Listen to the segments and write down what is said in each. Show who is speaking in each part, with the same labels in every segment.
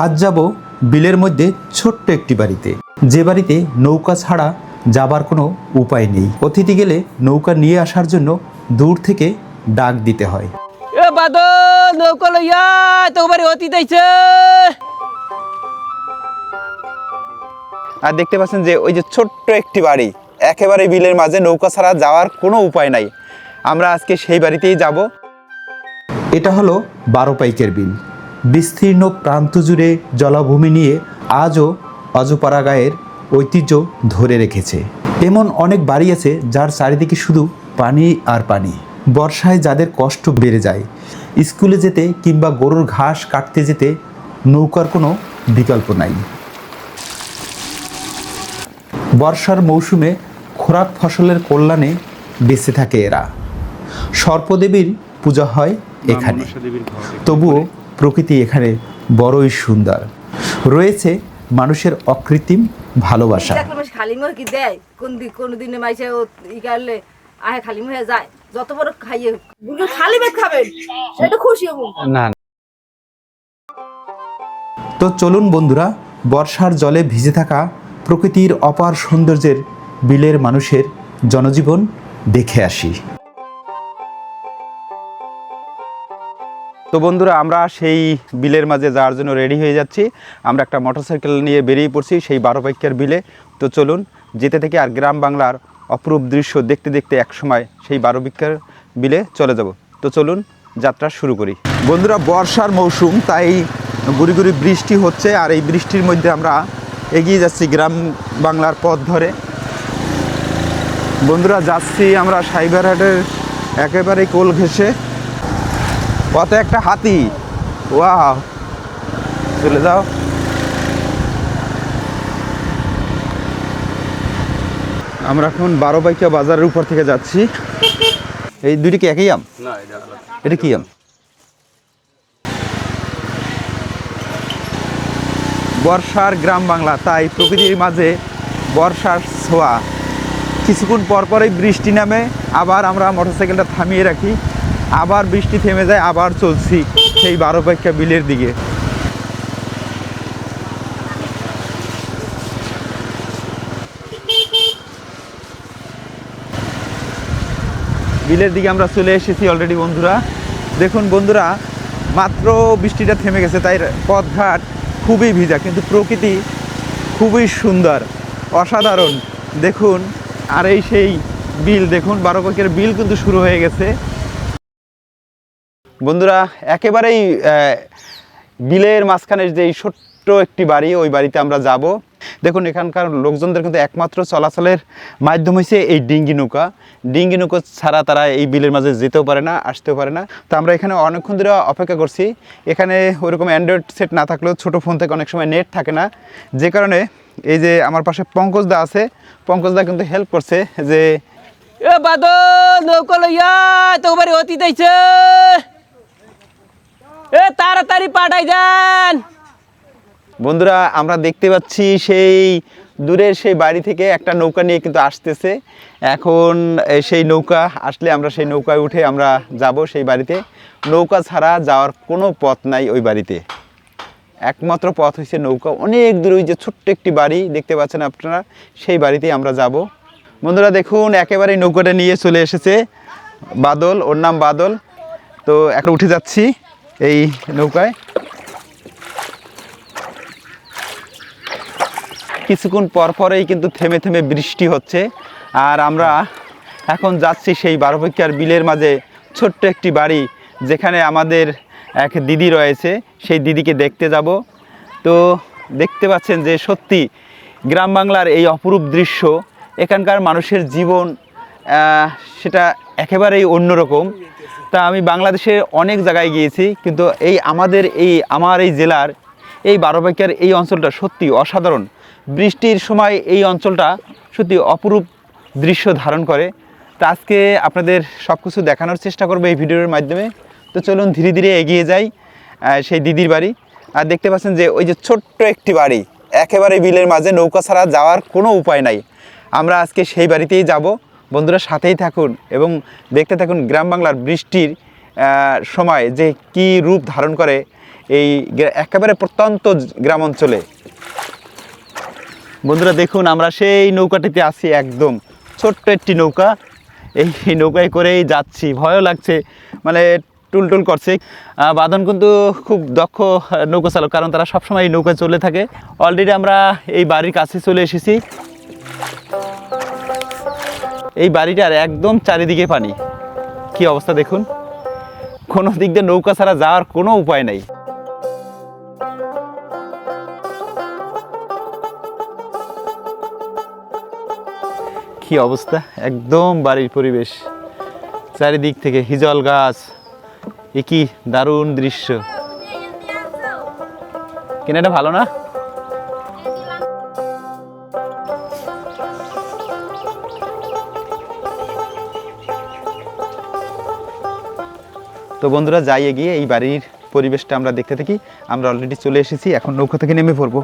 Speaker 1: আজ যাব বিলের মধ্যে ছোট্ট একটি বাড়িতে। যে বাড়িতে নৌকা ছাড়া যাবার কোনো উপায় নেই। অতিথি গেলে নৌকা নিয়ে আসার জন্য দূর থেকে ডাক দিতে হয়।
Speaker 2: এ বাদল নৌকা লইয়া তোমার অতি দিয়েছে
Speaker 3: আর দেখতে পাচ্ছেন যে ওই যে ছোট্ট একটি বাড়ি একেবারে বিলের মাঝে নৌকা ছাড়া যাওয়ার কোনো উপায় নাই। আমরা আজকে সেই বাড়িতেই যাব।
Speaker 1: এটা হলো বারো পাইকের বিল। বিস্তীর্ণ প্রান্ত জুড়ে জলাভূমি নিয়ে আজও অজপাড়া গায়ের ঐতিহ্য ধরে রেখেছে। এমন অনেক বাড়ি আছে যার চারিদিকে শুধু পানি আর পানি। বর্ষায় যাদের কষ্ট বেড়ে যায়। স্কুলে যেতে কিংবা গরুর ঘাস কাটতে যেতে নৌকার কোনো বিকল্প নাই। বর্ষার মৌসুমে খোরাক ফসলের কল্যাণে বেঁচে থাকে এরা। সর্পদেবীর পূজা হয় এখানে। তবুও প্রকৃতি এখানে বড়ই সুন্দর। রয়েছে মানুষের অকৃত্রিম ভালোবাসা।
Speaker 4: কি দেয়? কোন দিন কোন দিনে মাইসে ও ই করলে আহে খালি মুখে যায়। যত বড় খাইয়ে বুকে খালি পেট খাবেন সেটা খুশি
Speaker 3: না।
Speaker 1: তো চলুন বন্ধুরা বর্ষার জলে ভিজে থাকা প্রকৃতির অপার সৌন্দর্যের বিলের মানুষের জনজীবন দেখে আসি।
Speaker 3: তো বন্ধুরা, আমরা সেই বিলের মাঝে যাওয়ার জন্য রেডি হয়ে যাচ্ছি। আমরা একটা মোটরসাইকেল নিয়ে বেরিয়ে পড়ছি সেই বারো পাইকার বিলে। তো চলুন, যেতে থেকে আর গ্রাম বাংলার অপরূপ দৃশ্য দেখতে দেখতে একসময় সেই বারো বিক্ষার বিলে চলে যাব। তো চলুন, যাত্রা শুরু করি। বন্ধুরা, বর্ষার মৌসুম, তাই গুড়ি গুড়ি বৃষ্টি হচ্ছে আর এই বৃষ্টির মধ্যে আমরা এগিয়ে যাচ্ছি গ্রাম বাংলার পথ ধরে। বন্ধুরা, যাচ্ছি আমরা সাইবারহাটের একেবারে কোল ঘেসে পথে একটা হাতি? ওয়াও। চলে যাও। আমরা এখন বারো বাইকা বাজারের উপর থেকে যাচ্ছি। এই দুইটি কি একই আম? এটা কি আম? বর্ষার গ্রাম বাংলা তাই প্রকৃতির মাঝে বর্ষার ছোঁয়া। কিছুক্ষণ পর পরই বৃষ্টি নামে আবার আমরা মোটরসাইকেলটা থামিয়ে রাখি। আবার বৃষ্টি থেমে যায়, আবার চলছি সেই বারো পাইকা বিলের দিকে। বিলের দিকে আমরা চলে এসেছি অলরেডি বন্ধুরা। দেখুন বন্ধুরা, মাত্র বৃষ্টিটা থেমে গেছে, তাই পথঘাট খুবই ভিজা, কিন্তু প্রকৃতি খুবই সুন্দর, অসাধারণ। দেখুন, আর এই সেই বিল, দেখুন বারো পাকের বিল কিন্তু শুরু হয়ে গেছে। বন্ধুরা, একেবারেই বিলের মাঝখানে যে এই ছোট্ট একটি বাড়ি, ওই বাড়িতে আমরা যাব। দেখুন, এখানকার লোকজনদের কিন্তু একমাত্র চলাচলের মাধ্যম হয়েছে এই ডিঙ্গি নৌকা। ডিঙ্গি নৌকা ছাড়া তারা এই বিলের মাঝে যেতেও পারে না, আসতেও পারে না। তো আমরা এখানে অনেকক্ষণ ধরে অপেক্ষা করছি। এখানে ওরকম অ্যান্ড্রয়েড সেট না থাকলেও ছোটো ফোন থেকে অনেক সময় নেট থাকে না। যে কারণে এই যে আমার পাশে পঙ্কজদা আছে পঙ্কজদা কিন্তু হেল্প করছে যে
Speaker 2: বাদল, নৌকা লইয়া তোমার অতি দিয়েছে এ, তাড়াতাড়ি পাঠাই যান
Speaker 3: বন্ধুরা, আমরা দেখতে পাচ্ছি সেই দূরের সেই বাড়ি থেকে একটা নৌকা নিয়ে কিন্তু আসতেছে। এখন সেই নৌকা, আসলে আমরা সেই নৌকায় উঠে আমরা যাব সেই বাড়িতে। নৌকা ছাড়া যাওয়ার কোনো পথ নাই ওই বাড়িতে। একমাত্র পথ হয়েছে নৌকা। অনেক দূরে ওই যে ছোট্ট একটি বাড়ি, দেখতে পাচ্ছেন আপনারা, সেই বাড়িতেই আমরা যাব। বন্ধুরা, দেখুন একেবারে নৌকাটা নিয়ে চলে এসেছে। বাদল, ওর নাম বাদল। তো এখন উঠে যাচ্ছি। এই নৌকায়। কিছুক্ষণ পর পরেই কিন্তু থেমে থেমে বৃষ্টি হচ্ছে। আর আমরা এখন যাচ্ছি সেই বারোপেক্ষার বিলের মাঝে ছোট্ট একটি বাড়ি, যেখানে আমাদের এক দিদি রয়েছে। সেই দিদিকে দেখতে যাব। তো দেখতে পাচ্ছেন যে সত্যি গ্রাম বাংলার এই অপরূপ দৃশ্য, এখানকার মানুষের জীবন সেটা একেবারেই অন্যরকম। তা আমি বাংলাদেশের অনেক জায়গায় গিয়েছি, কিন্তু এই আমাদের এই, আমার এই জেলার এই বারোবাইকার এই অঞ্চলটা সত্যি অসাধারণ। বৃষ্টির সময় এই অঞ্চলটা সত্যি অপরূপ দৃশ্য ধারণ করে। তা আজকে আপনাদের সব কিছু দেখানোর চেষ্টা করব এই ভিডিওর মাধ্যমে। তো চলুন ধীরে ধীরে এগিয়ে যাই সেই দিদির বাড়ি। আর দেখতে পাচ্ছেন যে ওই যে ছোট্ট একটি বাড়ি, একেবারে বিলের মাঝে নৌকা ছাড়া যাওয়ার কোনো উপায় নাই। আমরা আজকে সেই বাড়িতেই যাব। বন্ধুরা সাথেই থাকুন এবং দেখতে থাকুন গ্রাম বাংলার বৃষ্টির সময় যে কি রূপ ধারণ করে এই একেবারে প্রত্যন্ত গ্রাম অঞ্চলে। বন্ধুরা দেখুন, আমরা সেই নৌকাটিতে আছি একদম। ছোট্ট একটি নৌকা। এই নৌকায় করেই যাচ্ছি। ভয়ও লাগছে মানে টুলটুল করছে। বাঁধন কিন্তু খুব দক্ষ নৌকা চালক, কারণ তারা সবসময় এই নৌকায় চলে থাকে। অলরেডি আমরা এই বাড়ির কাছে চলে এসেছি। এই বাড়িটার একদম চারিদিকে পানি। কি অবস্থা দেখুন। কোনো দিক দিয়ে নৌকা ছাড়া যাওয়ার কোনো উপায় নেই। কি অবস্থা? একদম বাড়ির পরিবেশ। চারিদিক থেকে হিজল গাছ। এ কি দারুণ দৃশ্য। কিনা এটা ভালো না? তো বন্ধুরা যাই এগিয়ে এই বাড়ির পরিবেশটা আমরা দেখতে থাকি। আমরা অলরেডি চলে এসেছি, এখন নৌকা থেকে নেমে পড়ব।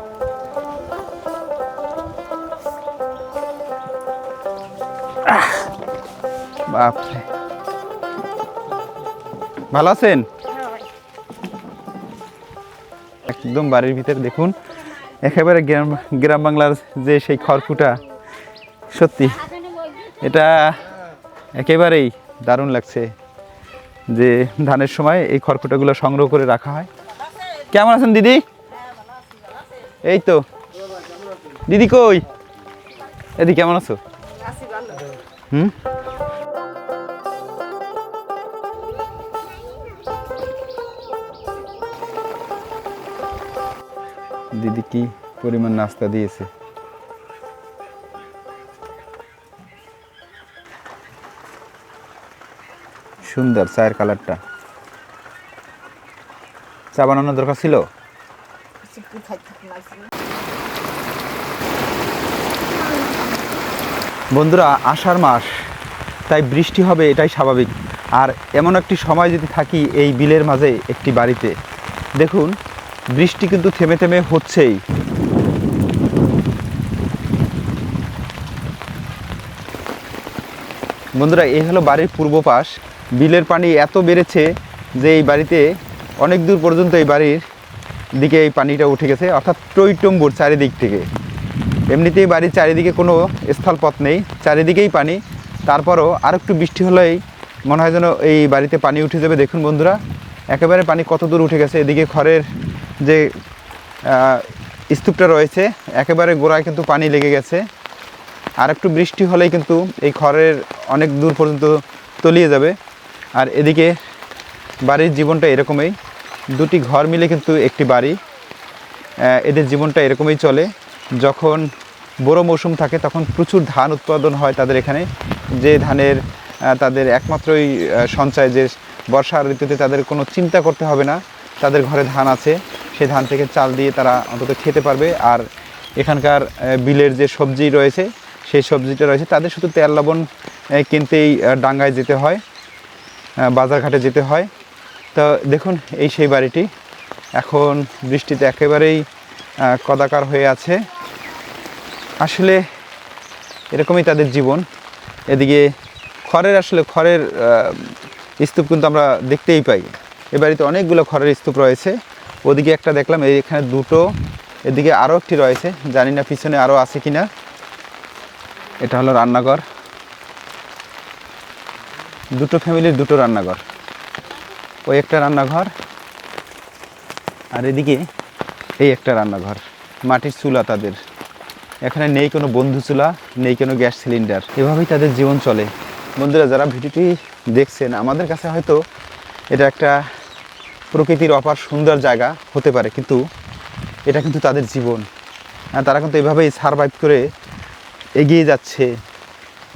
Speaker 3: ভালো আছেন? একদম বাড়ির ভিতরে দেখুন, একেবারে গ্রাম গ্রাম বাংলার যে সেই খড়কুটা। সত্যি, এটা একেবারেই দারুণ লাগছে। যে ধানের সময় এই খড়কুটাগুলো সংগ্রহ করে রাখা হয়। কেমন আছেন দিদি? এই তো। দিদি কই? এদি কেমন আছো? হুম? দিদি কি পরিমাণ নাস্তা দিয়েছে? সুন্দর চায়ের কালারটা। চা বানানোর দরকার ছিল? বন্ধুরা, আষাঢ় মাস, তাই বৃষ্টি হবে এটাই স্বাভাবিক। আর এমন একটি সময় যদি থাকি এই বিলের মাঝে একটি বাড়িতে। দেখুন, বৃষ্টি কিন্তু থেমে থেমে হচ্ছেই। বন্ধুরা, এই হলো বাড়ির পূর্ব পাশ বিলের পানি এত বেড়েছে যে এই বাড়িতে অনেক দূর পর্যন্ত এই বাড়ির দিকে এই পানিটা উঠে গেছে, অর্থাৎ টইটম্বুর চারিদিক থেকে। এমনিতেই বাড়ির চারিদিকে কোনো স্থলপথ নেই, চারিদিকেই পানি। তারপরও আর একটু বৃষ্টি হলেই মনে হয় যেন এই বাড়িতে পানি উঠে যাবে। দেখুন বন্ধুরা, একেবারে পানি কত দূর উঠে গেছে। এদিকে খড়ের যে স্তূপটা রয়েছে, একেবারে গোড়ায় কিন্তু পানি লেগে গেছে। আর একটু বৃষ্টি হলেই কিন্তু এই খড়ের অনেক দূর পর্যন্ত তলিয়ে যাবে। আর এদিকে বাড়ির জীবনটা এরকমই। দুটি ঘর মিলে কিন্তু একটি বাড়ি। এদের জীবনটা এরকমই চলে। যখন বড় মৌসুম থাকে, তখন প্রচুর ধান উৎপাদন হয় তাদের এখানে। যে ধানের তাদের একমাত্রই সঞ্চয়, যে বর্ষা ঋতুতে তাদের কোনো চিন্তা করতে হবে না। তাদের ঘরে ধান আছে। সেই ধান থেকে চাল দিয়ে তারা অন্তত খেতে পারবে। আর এখানকার বিলের যে সবজি রয়েছে, সেই সবজিটা রয়েছে। তাদের শুধু তেল, লবণ কিনতেই ডাঙ্গায় যেতে হয়। বাজারঘাটে যেতে হয়। তো দেখুন, এই সেই বাড়িটি। এখন বৃষ্টিতে একেবারেই কদাকার হয়ে আছে। আসলে এরকমই তাদের জীবন। এদিকে খড়ের আসলে খড়ের স্তূপ কিন্তু আমরা দেখতেই পাই। এ বাড়িতে অনেকগুলো খড়ের স্তূপ রয়েছে। ওদিকে একটা দেখলাম, এখানে দুটো, এদিকে আরও একটি রয়েছে। জানি না পিছনে আরও আছে কিনা। এটা হলো রান্নাঘর। দুটো ফ্যামিলির দুটো রান্নাঘর। ওই একটা রান্নাঘর আর এদিকে এই একটা রান্নাঘর, মাটির চুলা তাদের। এখানে নেই কোনো বন্ধু চুলা, নেই কোনো গ্যাস সিলিন্ডার। এভাবেই তাদের জীবন চলে। বন্ধুরা, যারা ভিডিওটি দেখছেন, আমাদের কাছে হয়তো এটা একটা প্রকৃতির অপার সুন্দর জায়গা হতে পারে, কিন্তু এটা কিন্তু তাদের জীবন। তারা কিন্তু এভাবেই সারভাইভ করে এগিয়ে যাচ্ছে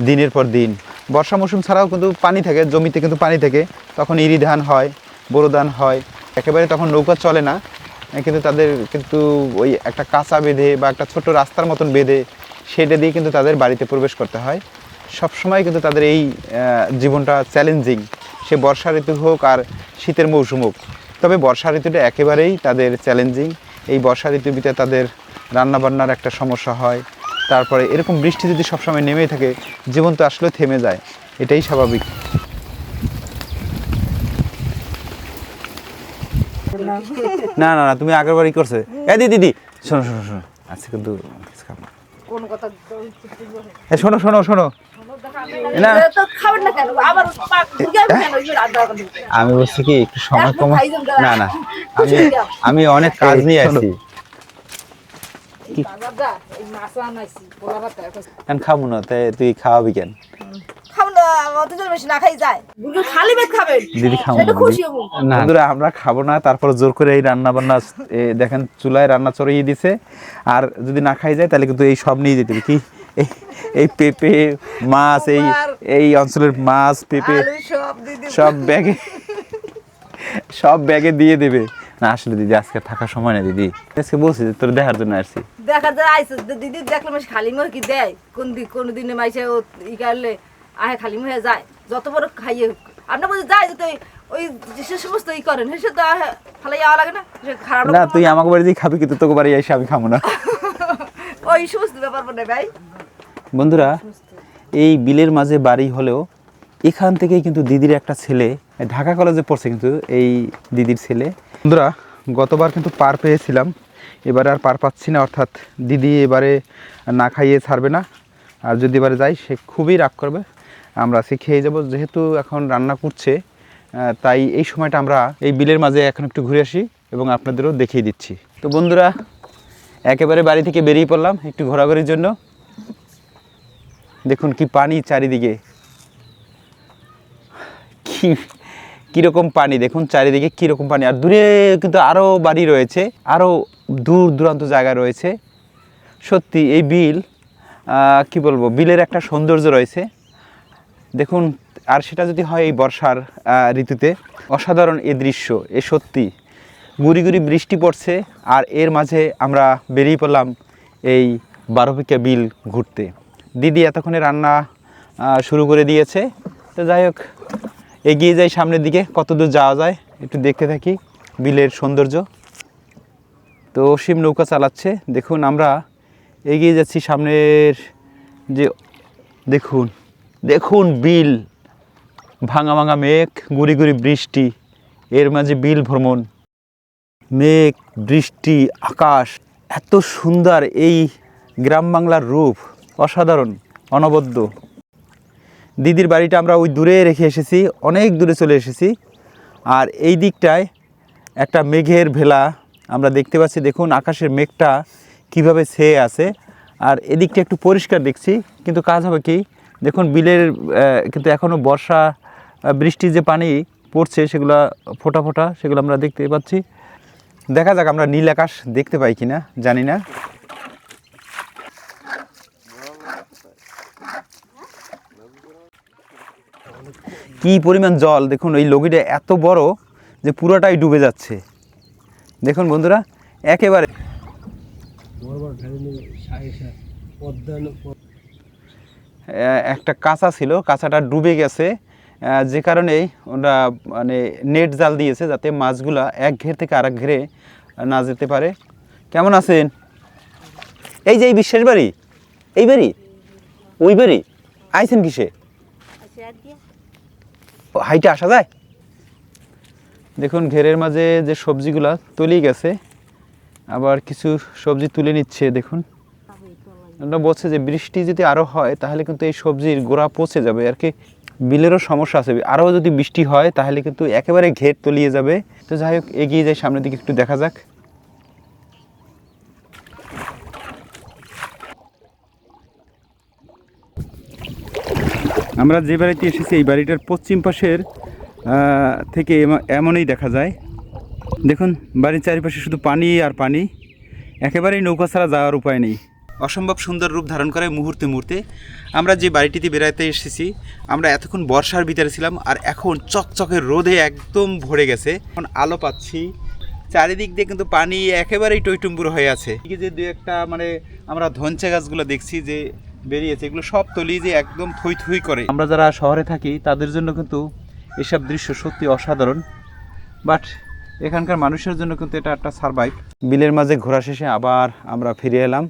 Speaker 3: দিনের পর দিন। বর্ষা মৌসুম ছাড়াও কিন্তু পানি থাকে, জমিতে কিন্তু পানি থাকে। তখন ইরি ধান হয়, বোরো ধান হয়। একেবারে তখন নৌকা চলে না। কিন্তু তাদের কিন্তু ওই একটা কাঁচা বেঁধে বা একটা ছোট রাস্তার মতন বেঁধে সেটা দিয়ে কিন্তু তাদের বাড়িতে প্রবেশ করতে হয়। সবসময় কিন্তু তাদের এই জীবনটা চ্যালেঞ্জিং। সে বর্ষা ঋতু হোক আর শীতের মৌসুম হোক। তবে বর্ষা ঋতুটা একেবারেই তাদের চ্যালেঞ্জিং। এই বর্ষা ঋতুতে তাদের রান্নাবান্নার একটা সমস্যা হয়। তারপরে এরকম বৃষ্টি যদি সবসময় নেমেই থাকে জীবন তো আসলে থেমে যায়। এটাই স্বাভাবিক। না না না তুমি আগের বারই করছে এ দিদি দিদি শোনো শোনো শোনো। আজকে কিন্তু এ শোনো শোনো শোনো। না? আমি বলছি কি একটু সময় কম। না না আমি আমি অনেক কাজ নিয়ে আসছি
Speaker 4: দাদা, এই মাছ আনাইছি, পোলা ভাত এখন।
Speaker 3: খাব না? তাই তুই খাওয়াবি কেন? আমরা খাব? না তারপর জোর করে এই রান্না বান্না দেখেন চুলায় রান্না চড়িয়ে দিছে। আর যদি না খাই যায় তাহলে কিন্তু এই সব নিয়ে যেতে কি? এই- এই পেঁপে মাছ এই এই অঞ্চলের মাছ পেঁপে
Speaker 4: সব
Speaker 3: সব ব্যাগে সব ব্যাগে দিয়ে দেবে। না আসলে দিদি আজকে থাকার সময় না দিদি। আজকে বলছি যে তোর দেখার জন্য আসছি।
Speaker 4: আইসে দিদি দেখলাম খালি কি দেয়? কোন দিন কোন দিনে মাইসে ও ই করলে আহে খালি যায়? যত বড় খাইয়ে হোক। আপনার বলছে যায় যদি ওই- ওই যে সে সমস্ত ই করেন সে তো ফালাই যাওয়া লাগে না? খারাপ
Speaker 3: না তুই আমাকে বাড়ি দিয়ে খাবি কিন্তু তোকে বাড়ি এসে আমি খাব না।
Speaker 4: ওই সমস্ত ব্যাপার বলে ভাই।
Speaker 3: বন্ধুরা এই বিলের মাঝে বাড়ি হলেও এখান থেকেই কিন্তু দিদির একটা ছেলে ঢাকা কলেজে পড়ছে কিন্তু এই দিদির ছেলে বন্ধুরা, গতবার কিন্তু পার পেয়েছিলাম। এবারে আর পার পাচ্ছি না, অর্থাৎ দিদি এবারে না খাইয়ে ছাড়বে না। আর যদি এবারে যাই, সে খুবই রাগ করবে। আমরা সে খেয়ে যাব, যেহেতু এখন রান্না করছে তাই এই সময়টা আমরা এই বিলের মাঝে এখন একটু ঘুরে আসি এবং আপনাদেরও দেখিয়ে দিচ্ছি। তো বন্ধুরা, একেবারে বাড়ি থেকে বেরিয়ে পড়লাম একটু ঘোরাঘুরির জন্য। দেখুন কি পানি চারিদিকে। কি কীরকম পানি? দেখুন, চারিদিকে কীরকম পানি। আর দূরে কিন্তু আরও বাড়ি রয়েছে আরও দূর দূরান্ত জায়গা রয়েছে। সত্যি, এই বিল কি বলব, বিলের একটা সৌন্দর্য রয়েছে। দেখুন, আর সেটা যদি হয় এই বর্ষার ঋতুতে, অসাধারণ এ দৃশ্য, এ সত্যি। গুড়ি গুড়ি বৃষ্টি পড়ছে, আর এর মাঝে আমরা বেরিয়ে পড়লাম এই বারোপিকা বিল ঘুরতে। দিদি এতক্ষণে রান্না শুরু করে দিয়েছে। তো যাই হোক এগিয়ে যাই সামনের দিকে কত দূর যাওয়া যায় একটু দেখতে থাকি, বিলের সৌন্দর্য। তো অসীম নৌকা চালাচ্ছে, দেখুন আমরা এগিয়ে যাচ্ছি সামনের যে, দেখুন দেখুন বিল, ভাঙা ভাঙা মেঘ, গুড়ি গুড়ি বৃষ্টি, এর মাঝে বিল ভ্রমণ। মেঘ, বৃষ্টি, আকাশ, এত সুন্দর এই গ্রাম বাংলার রূপ, অসাধারণ, অনবদ্য। দিদির বাড়িটা আমরা ওই দূরে রেখে এসেছি অনেক দূরে চলে এসেছি। আর এই দিকটায় একটা মেঘের ভেলা আমরা দেখতে পাচ্ছি দেখুন আকাশের মেঘটা কীভাবে ছেয়ে আছে। আর এদিকটা একটু পরিষ্কার দেখছি কিন্তু কাজ হবে কি দেখুন বিলের কিন্তু এখনও বর্ষা আহ, বৃষ্টির যে পানি পড়ছে সেগুলো ফোটা ফোটা সেগুলো আমরা দেখতে পাচ্ছি। দেখা যাক আমরা নীল আকাশ দেখতে পাই কিনা জানি না। কি পরিমাণ জল দেখুন এই লগিটা এত বড় যে পুরোটাই ডুবে যাচ্ছে। দেখুন বন্ধুরা একেবারে একটা কাঁচা ছিল কাঁচাটা ডুবে গেছে। যে কারণে ওরা মানে নেট জাল দিয়েছে যাতে মাছগুলা এক ঘের থেকে আরেক ঘেরে না যেতে পারে। কেমন আছেন? এই যে এই বিশ্বের বাড়ি এই বাড়ি ওই বাড়ি আইছেন কিসে? ও, হাইটে আসা যায়? দেখুন, ঘেরের মাঝে যে সবজিগুলা তলিয়ে গেছে, আবার কিছু সবজি তুলে নিচ্ছে, দেখুন। ওরা বলছে যে, বৃষ্টি যদি আরও হয়, তাহলে কিন্তু এই সবজির গোড়া পচে যাবে, আর কি বিলেরও সমস্যা আছে। আরও যদি বৃষ্টি হয়, তাহলে কিন্তু একেবারে ঘের তলিয়ে যাবে। তো যাই হোক, এগিয়ে যাই, সামনের দিকে একটু দেখা যাক। আমরা যে বাড়িতে এসেছি, এই বাড়িটার পশ্চিম পাশের থেকে এম- এমনই দেখা যায়। দেখুন, বাড়ির চারিপাশে শুধু পানি আর পানি। একেবারেই নৌকা ছাড়া যাওয়ার উপায় নেই। অসম্ভব সুন্দর রূপ ধারণ করে মুহূর্তে মুহূর্তে। আমরা যে বাড়িটিতে বেড়াতে এসেছি, আমরা এতক্ষণ বর্ষার ভিতরে ছিলাম আর এখন চকচকে রোদে একদম ভরে গেছে। এখন আলো পাচ্ছি। চারিদিক দিয়ে কিন্তু পানি একেবারেই টইটুম্বুর হয়ে আছে। যে দু একটা মানে আমরা ধনচে গাছগুলো দেখছি যে বেরিয়েছে এগুলো সব তলিয়ে যে একদম থই থই করে। আমরা যারা শহরে থাকি তাদের জন্য কিন্তু এসব দৃশ্য সত্যি অসাধারণ। বাট এখানকার মানুষের জন্য কিন্তু এটা একটা সারভাইভ বিলের মাঝে ঘোরা শেষে আবার আমরা ফিরে এলাম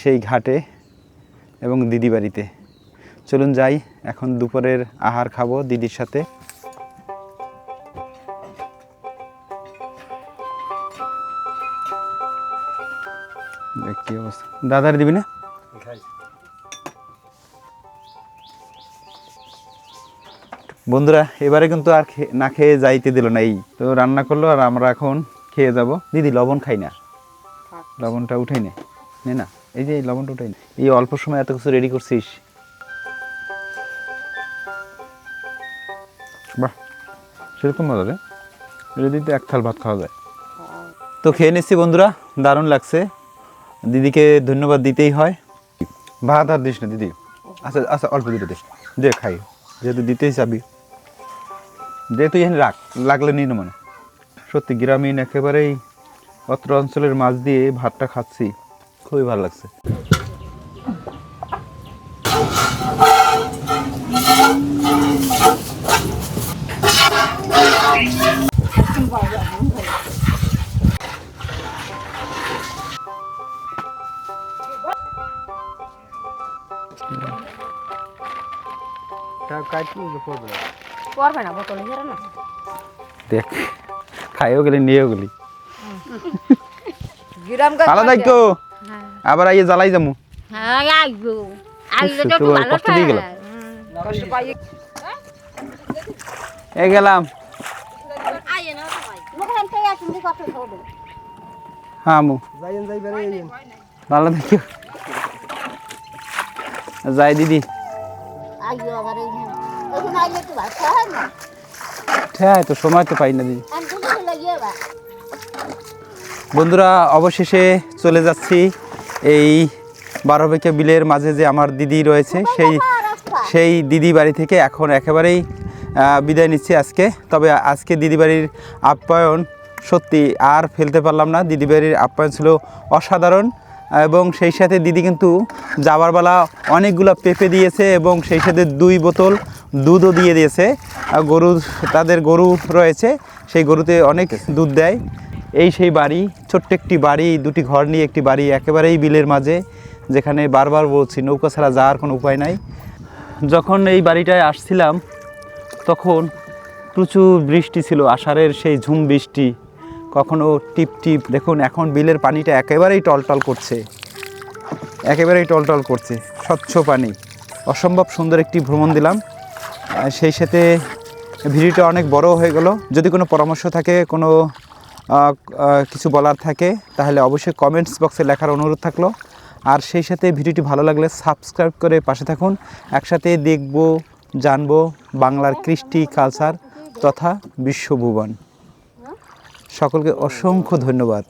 Speaker 3: সেই ঘাটে এবং দিদি বাড়িতে। চলুন যাই এখন দুপুরের আহার খাব দিদির সাথে। অবস্থা। দাদার দিবি না? বন্ধুরা, এবারে কিন্তু আর না খেয়ে যাইতে দিল না এই। তো রান্না করল আর আমরা এখন খেয়ে যাব। দিদি, লবণ খাই না লবণটা উঠাই নে। নে এই যে লবণটা উঠাই না। এই অল্প সময় এত কিছু রেডি করছিস। বাহ, সেরকম মজা রে। এটা দিতে এক থাল ভাত খাওয়া যায়। তো খেয়ে নিচ্ছি বন্ধুরা, দারুণ লাগছে। দিদিকে ধন্যবাদ দিতেই হয়। ভাত আর দিস না দিদি। আচ্ছা আচ্ছা অল্প দিতে দে দে, খাই। যেহেতু দিতেই চাবি। তুই এখানে রাখ লাগলে নিন মনে। সত্যি গ্রামীণ একেবারেই অত্র অঞ্চলের মাছ দিয়ে ভাতটা খাচ্ছি, খুবই ভালো লাগছে।
Speaker 4: পড়বে। না বোতলে ধরে না
Speaker 3: দেখ খাইও গেলি নিয়েও গেলি।
Speaker 4: গ্রাম
Speaker 3: আলাদা তো আবার আইয়ে জ্বালাই যাব
Speaker 5: হ্যাঁ আসব আসলে তো
Speaker 3: তো
Speaker 5: ভালো
Speaker 3: কষ্ট দিয়ে গেল
Speaker 4: কষ্ট পাইয়ে
Speaker 3: এ গেলাম। হ্যাঁ আমু। ভালো থাকিও যাই দিদি
Speaker 5: আসব আবার এইখানে এখানে আসলে একটু ভালো হয় না
Speaker 3: হ্যাঁ তো সময় তো পাই না দিদি। বন্ধুরা, অবশেষে চলে যাচ্ছি এই বারো বেঁকে বিলের মাঝে যে আমার দিদি রয়েছে, সেই সেই দিদি বাড়ি থেকে এখন একেবারেই বিদায় নিচ্ছি আজকে। তবে আজকে দিদি বাড়ির আপ্যায়ন সত্যি আর ফেলতে পারলাম না। দিদি বাড়ির আপ্যায়ন ছিল অসাধারণ এবং সেই সাথে দিদি কিন্তু যাবার বেলা অনেকগুলো পেঁপে দিয়েছে এবং সেই সাথে দুই বোতল দুধও দিয়ে দিয়েছে। আর গরু, তাদের গরু রয়েছে, সেই গরুতে অনেক দুধ দেয়। এই সেই বাড়ি, ছোট্ট একটি বাড়ি, দুটি ঘর নিয়ে একটি বাড়ি, একেবারেই বিলের মাঝে, যেখানে বারবার বলছি, নৌকা ছাড়া যাওয়ার কোনো উপায় নাই। যখন এই বাড়িটায় আসছিলাম, তখন প্রচুর বৃষ্টি ছিল, আষাঢ়ের সেই ঝুম বৃষ্টি। কখনো টিপ টিপ, দেখুন এখন বিলের পানিটা একেবারেই টলটল করছে। একেবারেই টলটল করছে, স্বচ্ছ পানি। অসম্ভব সুন্দর একটি ভ্রমণ দিলাম। সেই সাথে ভিডিওটা অনেক বড় হয়ে গেল। যদি কোনো পরামর্শ থাকে, কোনো কিছু বলার থাকে, তাহলে অবশ্যই কমেন্টস বক্সে লেখার অনুরোধ থাকল। আর সেই সাথে ভিডিওটি ভালো লাগলে সাবস্ক্রাইব করে পাশে থাকুন। একসাথে দেখব, জানব বাংলার কৃষ্টি কালচার তথা বিশ্বভুবন। সকলকে অসংখ্য ধন্যবাদ।